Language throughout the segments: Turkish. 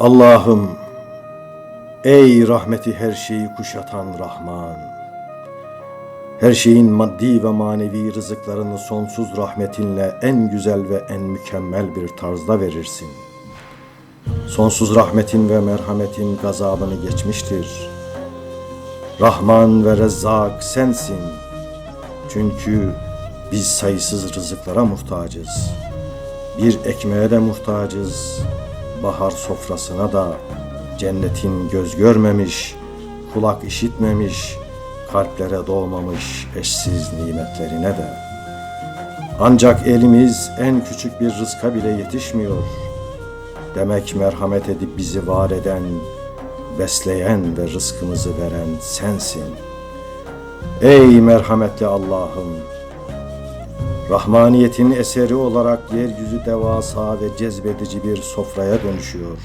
Allah'ım, ey rahmeti her şeyi kuşatan Rahman, her şeyin maddi ve manevi rızıklarını sonsuz rahmetinle en güzel ve en mükemmel bir tarzda verirsin. Sonsuz rahmetin ve merhametin gazabını geçmiştir. Rahman ve Rezzak sensin. Çünkü biz sayısız rızıklara muhtacız. Bir ekmeğe de muhtacız. Bahar sofrasına da cennetin göz görmemiş, kulak işitmemiş, kalplere doğmamış eşsiz nimetlerine de. Ancak elimiz en küçük bir rızka bile yetişmiyor. Demek merhamet edip bizi var eden, besleyen ve rızkımızı veren sensin. Ey merhametli Allah'ım! Rahmaniyetin eseri olarak yeryüzü devasa ve cezbedici bir sofraya dönüşüyor.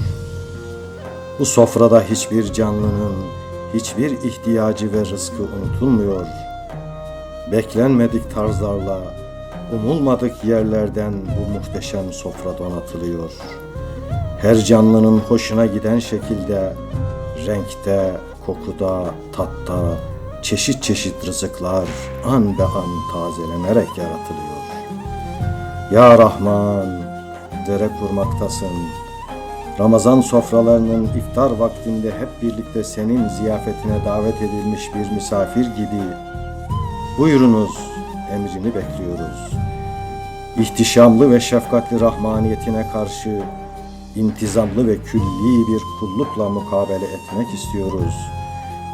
Bu sofrada hiçbir canlının hiçbir ihtiyacı ve rızkı unutulmuyor. Beklenmedik tarzlarla, umulmadık yerlerden bu muhteşem sofra donatılıyor. Her canlının hoşuna giden şekilde, renkte, kokuda, tatta, çeşit çeşit rızıklar an be an tazelenerek yaratılıyor. Ya Rahman, dere kurmaktasın. Ramazan sofralarının iftar vaktinde hep birlikte senin ziyafetine davet edilmiş bir misafir gibi buyurunuz emrini bekliyoruz. İhtişamlı ve şefkatli rahmaniyetine karşı intizamlı ve külli bir kullukla mukabele etmek istiyoruz.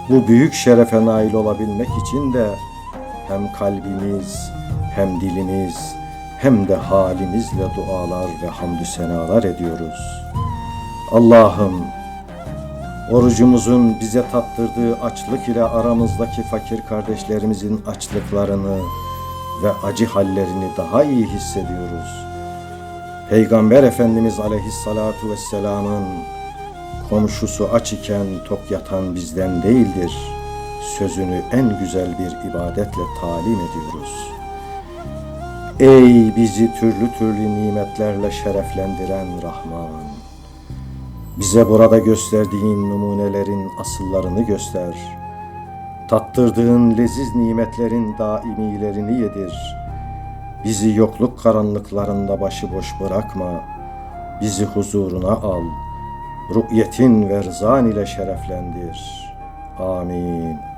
Bu büyük şerefe nail olabilmek için de hem kalbimiz, hem dilimiz, hem de halimizle dualar ve hamdü senalar ediyoruz. Allah'ım, orucumuzun bize tattırdığı açlık ile aramızdaki fakir kardeşlerimizin açlıklarını ve acı hallerini daha iyi hissediyoruz. Peygamber Efendimiz Aleyhissalatu vesselamın komşusu aç iken tok yatan bizden değildir. Sözünü en güzel bir ibadetle talim ediyoruz. Ey bizi türlü türlü nimetlerle şereflendiren Rahman! Bize burada gösterdiğin numunelerin asıllarını göster. Tattırdığın leziz nimetlerin daimilerini yedir. Bizi yokluk karanlıklarında başıboş bırakma. Bizi huzuruna al. Ru'yetin ve rızan ile şereflendir. Amin.